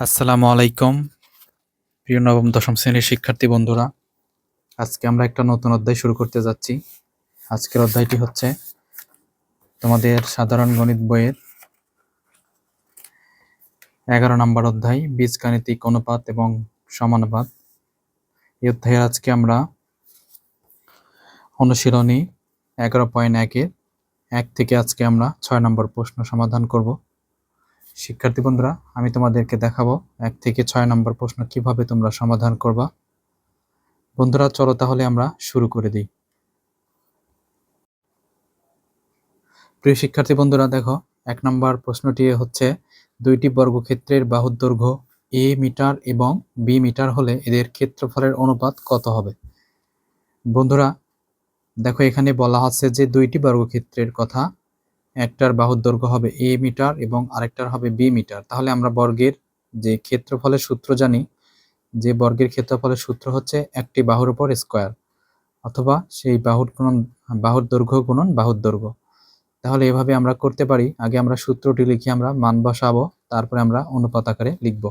আসসালামু আলাইকুম, প্রিয় নবম, দশম শ্রেণির শিক্ষার্থী বন্ধুরা। আজকে আমরা একটা নতুন অধ্যায় শুরু করতে যাচ্ছি। আজকের অধ্যায়টি হচ্ছে তোমাদের সাধারণ গণিত বইয়ের এগারো নম্বর অধ্যায়, বীজগাণিতিক অনুপাত এবং সমানুপাত। এই অধ্যায়ের আজকে আমরা অনুশীলনী এগারো পয়েন্ট একের এক থেকে আজকে আমরা ছয় নম্বর প্রশ্ন সমাধান করব। শিক্ষার্থী বন্ধুরা, আমি তোমাদেরকে দেখাবো এক থেকে ছয় নম্বর প্রশ্ন, কীভাবে তোমরা সমাধান করবা। বন্ধুরা, চলো তাহলে আমরা শুরু করে দিই। প্রিয় শিক্ষার্থী বন্ধুরা, দেখো, এক নম্বর প্রশ্নটি হচ্ছে, দুইটি বর্গক্ষেত্রের বাহুর দৈর্ঘ্য এ মিটার এবং বি মিটার হলে এদের ক্ষেত্রফলের অনুপাত কত হবে? বন্ধুরা, দেখো, এখানে বলা হচ্ছে যে দুইটি বর্গক্ষেত্রের কথা একটার বাহুর দৈর্ঘ্য হবে এ মিটার এবং আরেকটার হবে বি মিটার। তাহলে আমরা বর্গের যে ক্ষেত্রফলের সূত্র জানি, যে বর্গের ক্ষেত্রফলের সূত্র হচ্ছে একটি বাহুর উপর স্কোয়ার অথবা সেই বাহুর গুণন, বাহুর দৈর্ঘ্য গুণন বাহুর দৈর্ঘ্য। তাহলে এভাবে আমরা করতে পারি। আগে আমরা সূত্রটি লিখে, আমরা মান বসাবো, তারপরে আমরা অনুপাত আকারে লিখব।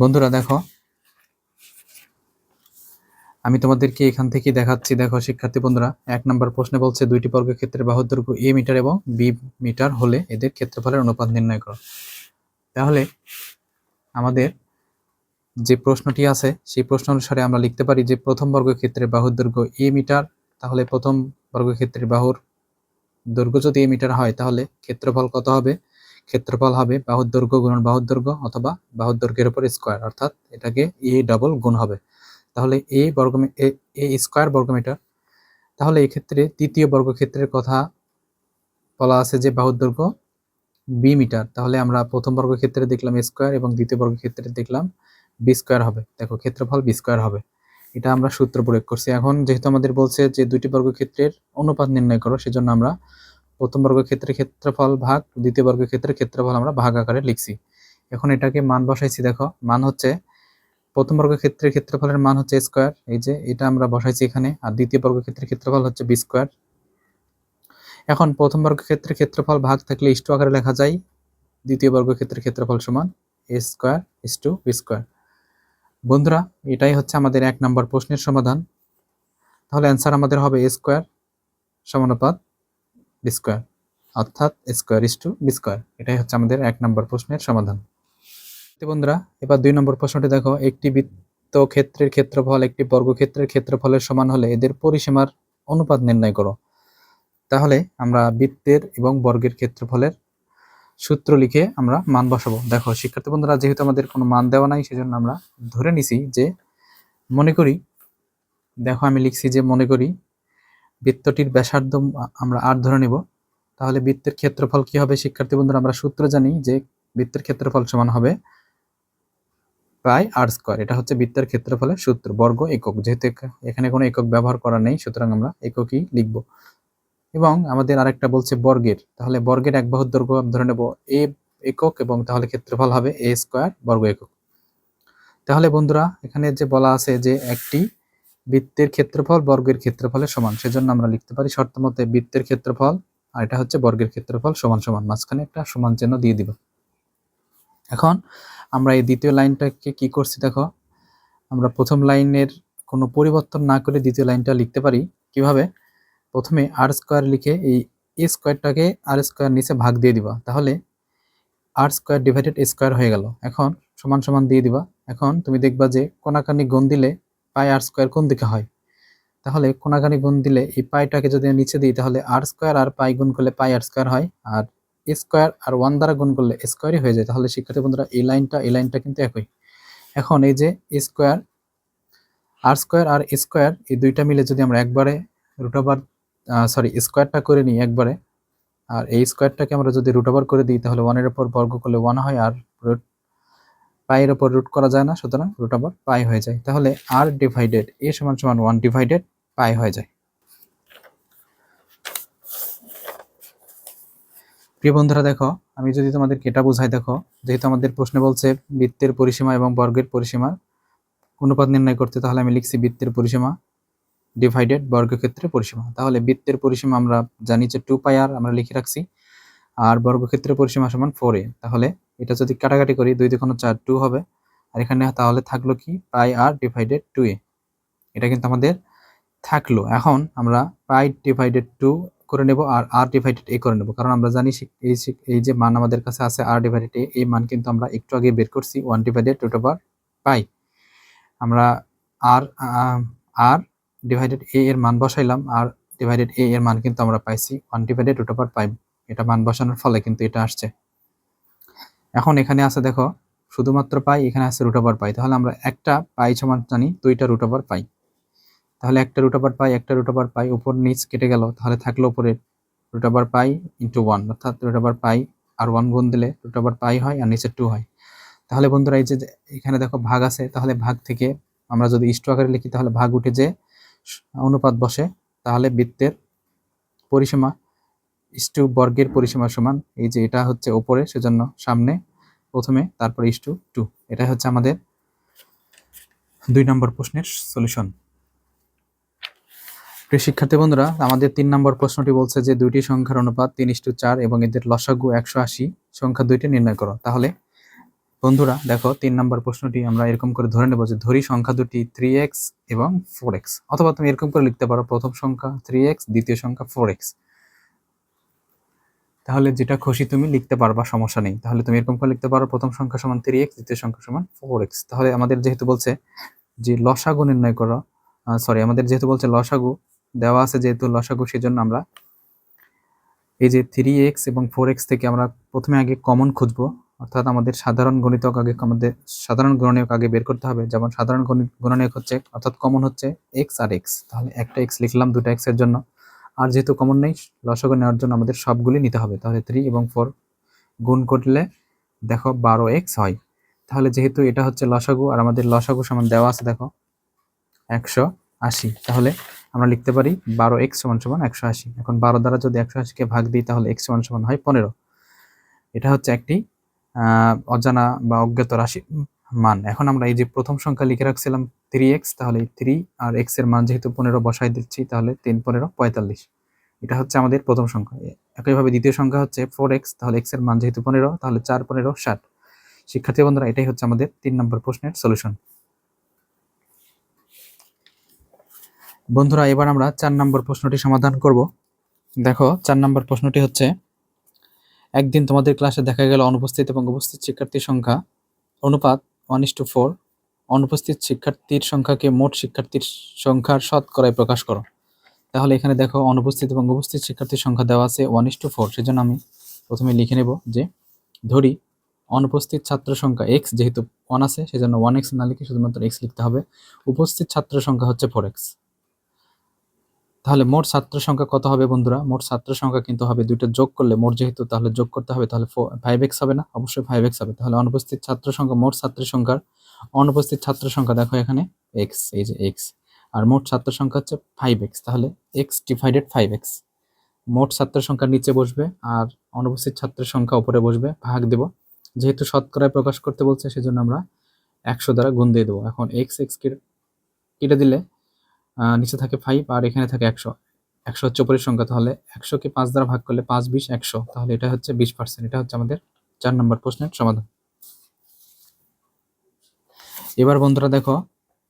বন্ধুরা দেখো আমি তোমাদেরকে এখান থেকে দেখাচ্ছি, দেখো শিক্ষার্থী বন্ধুরা, এক নম্বর প্রশ্নে বলছে দুইটি বর্গক্ষেত্রের বাহুর দৈর্ঘ্য এ মিটার এবং বি মিটার হলে এদের ক্ষেত্রফলের অনুপাত নির্ণয় করো। তাহলে আমাদের যে প্রশ্নটি আছে, সেই প্রশ্ন অনুসারে আমরা লিখতে পারি যে প্রথম বর্গক্ষেত্রের বাহুর দৈর্ঘ্য এ মিটার, তাহলে প্রথম বর্গক্ষেত্রের বাহুর দৈর্ঘ্য যদি এ মিটার হয়, তাহলে ক্ষেত্রফল কত হবে? ক্ষেত্রফল হবে বাহুর দৈর্ঘ্য গুণন বাহুর দৈর্ঘ্য অথবা বাহুর দৈর্ঘ্যের উপর স্কোয়ার, অর্থাৎ এটাকে এ ডবল গুণ হবে। তাহলে এ বর্গ এ স্কোয়ার বর্গমিটার তাহলে এক্ষেত্রে তৃতীয় বর্গক্ষেত্রের কথা বলা আছে যে বাহুর দৈর্ঘ্য বি মিটার। তাহলে আমরা প্রথম বর্গক্ষেত্রে দেখলাম স্কোয়ার এবং দ্বিতীয় বর্গক্ষেত্রে দেখলাম বি স্কোয়ার হবে। দেখো, ক্ষেত্রফল বি স্কোয়ার হবে। এটা আমরা সূত্র প্রয়োগ করছি। এখন যেহেতু আমাদের বলছে যে দুইটি বর্গক্ষেত্রের অনুপাত নির্ণয় করো, সেজন্য আমরা প্রথম বর্গক্ষেত্রের ক্ষেত্রফল ভাগ, দ্বিতীয় বর্গক্ষেত্রের ক্ষেত্রফল আমরা ভাগ আকারে লিখছি। এখন এটাকে মান বসাইছি, দেখো। মান হচ্ছে প্রথম বর্গক্ষেত্রের ক্ষেত্রফলের মান হচ্ছে স্কোয়ার। এই যে, এটা আমরা বসাইছি এখানে। আর দ্বিতীয় বর্গক্ষেত্রের ক্ষেত্রফল হচ্ছে বি স্কোয়ার। এখন প্রথম বর্গক্ষেত্রের ক্ষেত্রফল ভাগ থাকলে ইস্টু আকারে লেখা যায়। দ্বিতীয় বর্গক্ষেত্রের ক্ষেত্রফল সমান A square, is to B square. বন্ধুরা, এটাই হচ্ছে আমাদের এক নম্বর প্রশ্নের সমাধান। তাহলে অ্যান্সার আমাদের হবে এ স্কোয়ার সমানুপাত বি স্কোয়ার। অর্থাৎ square is to B square. এটাই হচ্ছে আমাদের এক নম্বর প্রশ্নের সমাধান। বন্ধুরা, এবার দুই নম্বর প্রশ্নটি দেখো। একটি বৃত্ত ক্ষেত্রের ক্ষেত্রফল, একটি বর্গক্ষেত্রের ক্ষেত্রফলের সমান হলে এদের পরিসীমার অনুপাত নির্ণয় করো। তাহলে আমরা বৃত্তের এবং বর্গের ক্ষেত্রফলের সূত্র লিখে আমরা মান বসাবো। দেখো, শিক্ষার্থী বন্ধুরা, যেহেতু আমাদের কোনো মান দেওয়া নাই, সেজন্য আমরা ধরে নিছি যে, মনে করি, দেখো আমি লিখছি যে, মনে করি বৃত্তটির ব্যাসার্ধ আমরা আর ধরে নেব। তাহলে বৃত্তের ক্ষেত্রফল কি হবে? শিক্ষার্থী বন্ধুরা, আমরা সূত্র জানি যে, বৃত্তের ক্ষেত্রফল সমান হবে পাই আর স্কোয়ার এটা হচ্ছে বৃত্তের ক্ষেত্রফলের সূত্র, বর্গ একক। যেহেতু এখানে কোনো একক ব্যবহার করা নেই, সুতরাং আমরা এককই লিখব। এবং আমাদের আরেকটা বলছে বর্গের। তাহলে বর্গের এক বাহুর দৈর্ঘ্য ধরে নেব এ একক এবং তাহলে ক্ষেত্রফল হবে এ স্কোয়ার বর্গ একক। তাহলে বন্ধুরা, এখানে যে বলা আছে যে একটি বৃত্তের ক্ষেত্রফল বর্গের ক্ষেত্রফলের সমান, সেজন্য আমরা লিখতে পারি শর্ত মতে বৃত্তের ক্ষেত্রফল আর এটা হচ্ছে বর্গের ক্ষেত্রফল সমান সমান। মাঝখানে একটা সমান চিহ্ন দিয়ে দিব। এখন আমরা এই দ্বিতীয় লাইনটাকে কি করছি দেখো? আমরা প্রথম লাইনের কোনো পরিবর্তন না করে দ্বিতীয় লাইনটা লিখতে পারি। কীভাবে? প্রথমে আর স্কোয়ার লিখে এই এ স্কোয়ারটাকে আর স্কোয়ার নিচে ভাগ দিয়ে দিবা। তাহলে আর স্কোয়ার ডিভাইডেড স্কোয়ার হয়ে গেল। এখন সমান সমান দিয়ে দিবা। এখন তুমি দেখবা যে কোনাকানি গুণ দিলে পাই আর স্কোয়ার কোন দিকে হয়? তাহলে কোনাকানি গুণ দিলে এই পাইটাকে যদি নিচে দিই, তাহলে আর স্কোয়ার আর পাই গুণ করলে পাই আর স্কোয়ার হয়। আর স্কোয়ার আর ওয়ান দ্বারা গুণ করলে স্কোয়ারই হয়ে যায়। তাহলে শিক্ষার্থী বন্ধুরা, এই লাইনটা এই লাইনটা কিন্তু একই। এখন এই যে স্কোয়ার, আর স্কোয়ার আর স্কোয়ার, এই দুইটা মিলে যদি আমরা একবারে রুট ওভার সরি স্কোয়ারটা করে নিই একবারে, আর এই স্কোয়ারটাকে আমরা যদি রুট ওভার করে দিই, তাহলে ওয়ানের ওপর বর্গ করলে ওয়ান হয় আর রুট পাইয়ের ওপর রুট করা যায় না, সুতরাং রুট ওভার পাই হয়ে যায়। তাহলে আর ডিভাইডেড এ সমান সমান ওয়ান ডিভাইডেড পাই হয়ে যায়। প্রিয় বন্ধুরা, দেখো, আমি যদি তোমাদেরকে এটা বোঝাই, দেখো, যেহেতু আমাদের প্রশ্নে বলছে বৃত্তের পরিসীমা এবং বর্গের পরিসীমা, অনুপাত নির্ণয় করতে তাহলে আমি লিখছি বৃত্তের পরিসীমা ডিভাইডেড বর্গক্ষেত্রের পরিসীমা। তাহলে বৃত্তের পরিসীমা আমরা জানি যে টু পাই আর আমরা লিখে রাখছি, আর বর্গক্ষেত্রের পরিসীমা সমান ফোর এ তাহলে এটা যদি কাটাকাটি করি, দুই দুগুণ চার টু হবে, আর এখানে তাহলে থাকল কি? পাই আর ডিভাইডেড টু এ এটা কিন্তু আমাদের থাকল। এখন আমরা পাই ডিভাইডেড টু করে নেব আর আর ডিভাইডেড এ করে নেব। কারণ আমরা জানি এই এই যে মান আমাদের কাছে আছে আর ডিভাইডেড এ এই মান কিন্তু আমরা একটু আগে বের করছি one divided two over pi আমরা আর আর ডিভাইডেড এ এর মান বসাইলাম আর ডিভাইডেড এ এর মান কিন্তু আমরা পাইছি one divided root over pi এটা মান বসানোর ফলে কিন্তু এটা আসছে। এখন এখানে আছে দেখো, শুধুমাত্র পাই এখানে আছে রুট ওভার পাই তাহলে আমরা একটা পাই সমান জানি, দুইটা রুট ওভার পাই তাহলে একটা রুট ওভার পাই, একটা রুট ওভার পাই, উপর নিচ কেটে গেল, তাহলে থাকল উপরে root over pi into one অর্থাৎ রুট ওভার পাই আর ওয়ান গুণ দিলে রুট ওভার পাই হয় আর নিচে টু হয়। তাহলে বন্ধুরা এই যে এখানে দেখো ভাগ আছে, তাহলে ভাগ থেকে আমরা যদি ইষ্ট আকারে লিখি, তাহলে ভাগ উঠে যে অনুপাত বসে, তাহলে বৃত্তের পরিসীমা ইস্টু বর্গের পরিসীমা সমান, এই যে এটা হচ্ছে ওপরে সেজন্য সামনে, প্রথমে, তারপর ইস্টু টু এটা হচ্ছে আমাদের দুই নম্বর প্রশ্নের সলিউশন প্রিয় শিক্ষার্থী বন্ধুরা, আমাদের তিন নম্বর প্রশ্নটি বলছে যে দুইটি সংখ্যার অনুপাত তিন ইস্টু চার এবং এদের লসাগু একশো আশি, সংখ্যা দুইটি নির্ণয় করো। তাহলে বন্ধুরা, দেখো তিন নম্বর প্রশ্নটি আমরা এরকম করে ধরে নেব যে ধরি সংখ্যা দুটি থ্রি এক্স এবং ফোর এক্স অথবা তুমি এরকম করে লিখতে পারো, প্রথম সংখ্যা থ্রি এক্স দ্বিতীয় সংখ্যা ফোর এক্স তাহলে যেটা খুশি তুমি লিখতে পারবা, সমস্যা নেই। তাহলে তুমি এরকম করে লিখতে পারো, প্রথম সংখ্যা সমান থ্রি এক্স দ্বিতীয় সংখ্যা সমান ফোর এক্স তাহলে আমাদের যেহেতু বলছে যে লসাগু নির্ণয় করো সরি আমাদের যেহেতু বলছে লসাগু দেওয়া আছে যেহেতু লসাগু, সেজন্য আমরা এই যে থ্রি এক্স এবং ফোর এক্স থেকে আমরা প্রথমে আগে কমন খুঁজবো। অর্থাৎ আমাদের সাধারণ গণিতক আগে আমাদের সাধারণ গণনীয়ক আগে বের করতে হবে। যেমন সাধারণ গণি- গণনীয়ক হচ্ছে, অর্থাৎ কমন হচ্ছে এক্স আর এক্স তাহলে একটা এক্স লিখলাম দুটো এক্সের জন্য। আর যেহেতু কমন নেই, লসাগু নেওয়ার জন্য আমাদের সবগুলি নিতে হবে। তাহলে থ্রি এবং ফোর গুণ করলে দেখো বারো এক্স হয়। তাহলে যেহেতু এটা হচ্ছে লসাগু, আর আমাদের লসাগু সমান দেওয়া আছে, দেখো, একশো আশি। তাহলে আমরা লিখতে পারি বারো এক্স সমান সমান একশো আশি। এখন বারো দ্বারা যদি একশো আশিকে ভাগ দিই, তাহলে এক্স সমান সমান হয় পনেরো। এটা হচ্ছে একটি অজানা বা অজ্ঞাত রাশি মান। এখন আমরা এই যে প্রথম সংখ্যা লিখে রাখছিলাম থ্রি এক্স তাহলে থ্রি আর এক্সের মান যেহেতু পনেরো বসাই দিচ্ছি, তাহলে তিন পনেরো পঁয়তাল্লিশ। এটা হচ্ছে আমাদের প্রথম সংখ্যা। একইভাবে দ্বিতীয় সংখ্যা হচ্ছে ফোর এক্স তাহলে এক্সের মান যেহেতু পনেরো, তাহলে চার পনেরো ষাট। শিক্ষার্থী বন্ধুরা, এটাই হচ্ছে আমাদের তিন নম্বর প্রশ্নের সলিউশন বন্ধুরা, এবার আমরা চার নম্বর প্রশ্নটি সমাধান করব। দেখো, চার নম্বর প্রশ্নটি হচ্ছে, একদিন তোমাদের ক্লাসে দেখা গেল অনুপস্থিত এবং উপস্থিত শিক্ষার্থীর সংখ্যা অনুপাত ওয়ান ইস টু ফোর অনুপস্থিত শিক্ষার্থীর সংখ্যাকে মোট শিক্ষার্থীর সংখ্যার শতকরায় প্রকাশ করো। তাহলে এখানে দেখো, অনুপস্থিত এবং উপস্থিত শিক্ষার্থীর সংখ্যা দেওয়া আছে ওয়ান ইস টু ফোর সেজন্য আমি প্রথমে লিখে নেব যে, ধরি, অনুপস্থিত ছাত্র সংখ্যা এক্স যেহেতু ওয়ান আছে, সেজন্য ওয়ান এক্স না লিখে শুধুমাত্র এক্স লিখতে হবে। উপস্থিত ছাত্র সংখ্যা হচ্ছে ফোর এক্স তাহলে মোট ছাত্র সংখ্যা কত হবে বন্ধুরা? মোট ছাত্র সংখ্যা কিন্তু হবে দুইটা যোগ করলে মোট যেহেতু তাহলে যোগ করতে হবে, তাহলে ফাইভ এক্স হবে না? অবশ্যই ফাইভ এক্স হবে। তাহলে অনুপস্থিত ছাত্র সংখ্যা, মোট ছাত্রের সংখ্যার অনুপস্থিত ছাত্র সংখ্যা দেখো এখানে এক্স এই যে এক্স আর মোট ছাত্র সংখ্যা হচ্ছে ফাইভ এক্স তাহলে এক্স ডিভাইডেড ফাইভ এক্স মোট ছাত্র সংখ্যা নিচে বসবে আর অনুপস্থিত ছাত্রের সংখ্যা উপরে বসবে, ভাগ দেব। যেহেতু শতকরায় প্রকাশ করতে বলছে, সেজন্য আমরা একশো দ্বারা গুণ দিয়ে দেবো। এখন এক্স এক্স কেটে দিলে নিচে থাকে ফাইভ আর এখানে থাকে একশো। একশো হচ্ছে উপরের সংখ্যা, তাহলে একশোকে পাঁচ দ্বারা ভাগ করলে পাঁচ, বিশ, একশো। তাহলে এটা হচ্ছে বিশ পার্সেন্ট এটা হচ্ছে আমাদের চার নম্বর প্রশ্নের সমাধান। এবার বন্ধুরা দেখো,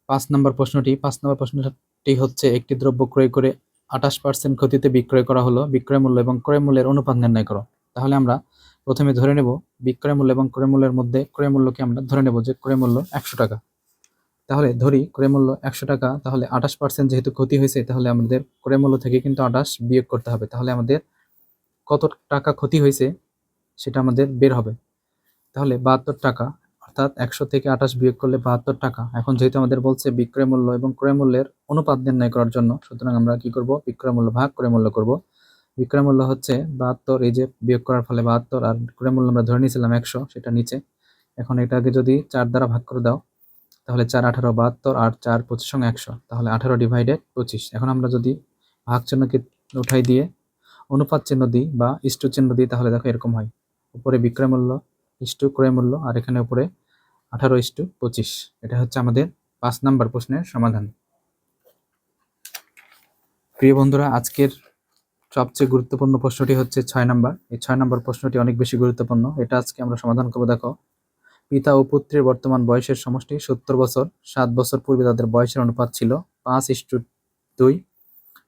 পাঁচ নম্বর প্রশ্নটি, পাঁচ নম্বর প্রশ্নটি হচ্ছে একটি দ্রব্য ক্রয় করে আঠাশ পার্সেন্ট ক্ষতিতে বিক্রয় করা হলো, বিক্রয় মূল্য এবং ক্রয় মূল্যের অনুপাত নির্ণয় করো। তাহলে আমরা প্রথমে ধরে নেব, বিক্রয় মূল্য এবং ক্রয় মূল্যের মধ্যে ক্রয় মূল্যকে আমরা ধরে নেব যে ক্রয় মূল্য একশো টাকা। তাহলে ধরি ক্রয় মূল্য একশো টাকা, তাহলে আঠাশ পার্সেন্ট যেহেতু ক্ষতি হয়েছে, তাহলে আমাদের ক্রয় মূল্য থেকে কিন্তু আঠাশ বিয়োগ করতে হবে। তাহলে আমাদের কত টাকা ক্ষতি হয়েছে সেটা আমাদের বের হবে। তাহলে বাহাত্তর টাকা, অর্থাৎ একশো থেকে আঠাশ বিয়োগ করলে বাহাত্তর টাকা। এখন যেহেতু আমাদের বলছে বিক্রয় মূল্য এবং ক্রয় মূল্যের অনুপাত নির্ণয় করার জন্য, সুতরাং আমরা কি করব? বিক্রয় মূল্য ভাগ ক্রয় মূল্য করব। বিক্রয় মূল্য হচ্ছে বাহাত্তর, এই যে বিয়োগ করার ফলে বাহাত্তর, আর ক্রয় মূল্য আমরা ধরে নিয়েছিলাম একশো, সেটা নিচে। এখন এটাকে যদি চার দ্বারা ভাগ করে দাও তাহলে চার আঠারো, বাহাত্তর আর চার, পঁচিশ সঙ্গে একশো। তাহলে আঠারো ডিভাইডেড পঁচিশ। এখন আমরা যদি ভাগ চিহ্নকে উঠাই দিয়ে অনুপাত চিহ্ন দিই বা ইষ্টু চিহ্ন দিই, তাহলে দেখো এরকম হয়। উপরে বিক্রয় মূল্য, ইষ্টু ক্রয় মূল্য, আর এখানে উপরে আঠারো ইষ্টু পঁচিশ। এটা হচ্ছে আমাদের পাঁচ নাম্বার প্রশ্নের সমাধান। প্রিয় বন্ধুরা, আজকের সবচেয়ে গুরুত্বপূর্ণ প্রশ্নটি হচ্ছে ছয় নাম্বার। এই ছয় নাম্বার প্রশ্নটি অনেক বেশি গুরুত্বপূর্ণ। এটা আজকে আমরা সমাধান করব, দেখো। পিতা ও পুত্রের বর্তমান বয়সের সমষ্টি সত্তর বছর। সাত বছর পূর্বে তাদের বয়সের অনুপাত ছিল পাঁচ ইস্টু দুই।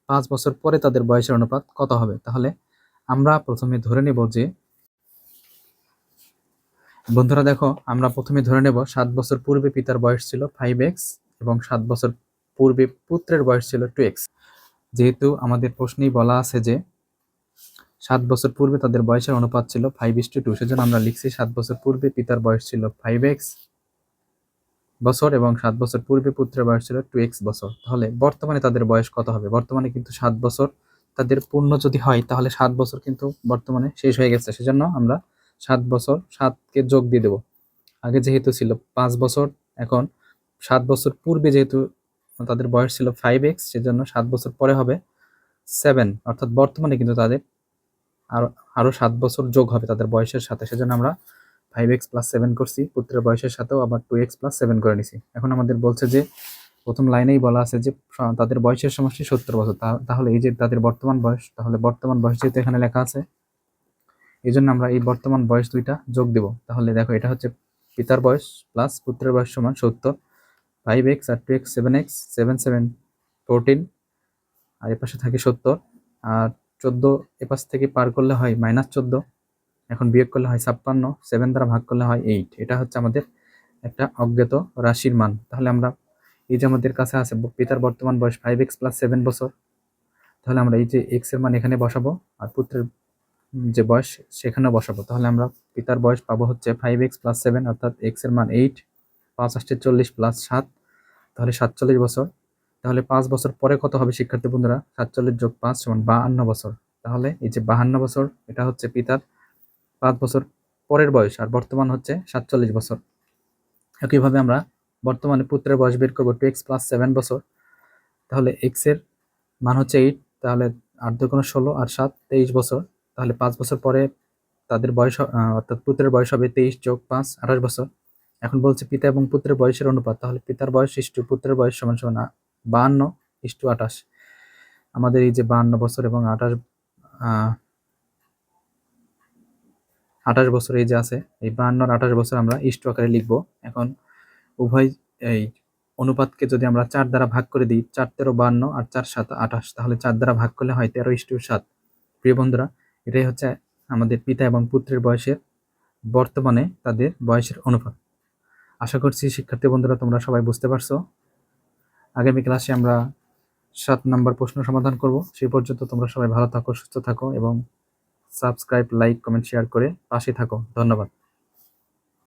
পাঁচ বছর পরে তাদের বয়সের অনুপাত কত হবে? তাহলে আমরা প্রথমে ধরে নেব যে, বন্ধুরা দেখো, আমরা প্রথমে ধরে নেব সাত বছর পূর্বে পিতার বয়স ছিল ফাইভ এক্স এবং সাত বছর পূর্বে পুত্রের বয়স ছিল টু এক্স যেহেতু আমাদের প্রশ্নেই বলা আছে যে সাত বছর পূর্বে তাদের বয়সের অনুপাত ছিল ফাইভ ইস টু টু সেজন্য আমরা লিখছি সাত বছর পূর্বে পিতার বয়স ছিল ফাইভ এক্স বছর এবং সাত বছর পূর্বে পুত্রের বয়স ছিল টু এক্স বছর। তাহলে বর্তমানে তাদের বয়স কত হবে? বর্তমানে কিন্তু সাত বছর তাদের পূর্ণ যদি হয়, তাহলে সাত বছর কিন্তু বর্তমানে শেষ হয়ে গেছে। সেজন্য আমরা সাত বছর সাতকে যোগ দিয়ে দেব। আগে যেহেতু ছিল পাঁচ বছর, এখন সাত বছর পূর্বে যেহেতু তাদের বয়স ছিল ফাইভ এক্স সেজন্য সাত বছর পরে হবে সেভেন অর্থাৎ বর্তমানে কিন্তু তাদের আরও আরও সাত বছর যোগ হবে তাদের বয়সের সাথে, সেজন্য আমরা ফাইভ এক্স প্লাস সেভেন করছি। পুত্রের বয়সের সাথেও আবার টু এক্স প্লাস সেভেন করে নিছি। এখন আমাদের বলছে যে, প্রথম লাইনেই বলা আছে যে তাদের বয়সের সমষ্টি সত্তর বছর। তাহলে এই যে তাদের বর্তমান বয়স, তাহলে বর্তমান বয়স যেহেতু এখানে লেখা আছে এই জন্য আমরা এই বর্তমান বয়স দুইটা যোগ দেব। তাহলে দেখো, এটা হচ্ছে পিতার বয়স প্লাস পুত্রের বয়স সমান সত্তর। ফাইভ এক্স আর two X seven X seven seven fourteen আর এ পাশে থাকে সত্তর। আর চোদ্দ এপাশ থেকে পার করলে হয় মাইনাস চোদ্দ। এখন বিয়োগ করলে হয় ছাপ্পান্ন সেভেন দ্বারা ভাগ করলে হয় এইট এটা হচ্ছে আমাদের একটা অজ্ঞাত রাশির মান। তাহলে আমরা এই যে আমাদের কাছে আছে, পিতার বর্তমান বয়স ফাইভ এক্স প্লাস সেভেন বছর। তাহলে আমরা এই যে এক্সের মান এখানে বসাবো আর পুত্রের যে বয়স সেখানেও বসাবো। তাহলে আমরা পিতার বয়স পাবো হচ্ছে ফাইভ এক্স প্লাস সেভেন অর্থাৎ এক্সের মান এইট পাঁচ আষ্টে চল্লিশ প্লাস সাত। তাহলে সাতচল্লিশ বছর। তাহলে পাঁচ বছর পরে কত হবে, শিক্ষার্থী বন্ধুরা? সাতচল্লিশ যোগ পাঁচ সমান বাহান্ন বছর। তাহলে এই যে বাহান্ন বছর, এটা হচ্ছে পিতার পাঁচ বছর পরের বয়স, আর বর্তমান হচ্ছে সাতচল্লিশ বছর। একইভাবে আমরা বর্তমানে পুত্রের বয়স বের করব, টু এক্স প্লাস সেভেন বছর। তাহলে এক্সের মান হচ্ছে এইট, তাহলে আট দুগুণ ষোলো আর সাত তেইশ বছর। তাহলে পাঁচ বছর পরে তাদের বয়স অর্থাৎ পুত্রের বয়স হবে তেইশ যোগ পাঁচ, আঠাশ বছর। এখন বলছে পিতা এবং পুত্রের বয়সের অনুপাত, তাহলে পিতার বয়স ইস্টু পুত্রের বয়স সমান সমান বাহান্ন ইস্টু আঠাশ। আমাদের এই যে বাহান্ন বছর এবং আঠাশ আঠাশ বছর এই যে আছে, এই বাহান্ন আঠাশ বছর আমরা ইস্টু আকারে লিখব। এখন উভয় এই অনুপাতকে যদি আমরা চার দ্বারা ভাগ করে দিই, চার তেরো বাহান্ন আর চার সাত আঠাশ, তাহলে চার দ্বারা ভাগ করলে হয় তেরো ইস্টু সাত। প্রিয় বন্ধুরা, এটাই হচ্ছে আমাদের পিতা এবং পুত্রের বয়সের বর্তমানে তাদের বয়সের অনুপাত। আশা করছি শিক্ষার্থী বন্ধুরা তোমরা সবাই বুঝতে পারছ। আগামী ক্লাসে আমরা সাত নম্বর প্রশ্ন সমাধান করব। সেই পর্যন্ত তোমরা সবাই ভালো থাকো, সুস্থ থাকো এবং সাবস্ক্রাইব লাইক কমেন্ট শেয়ার করে পাশে থাকো। ধন্যবাদ।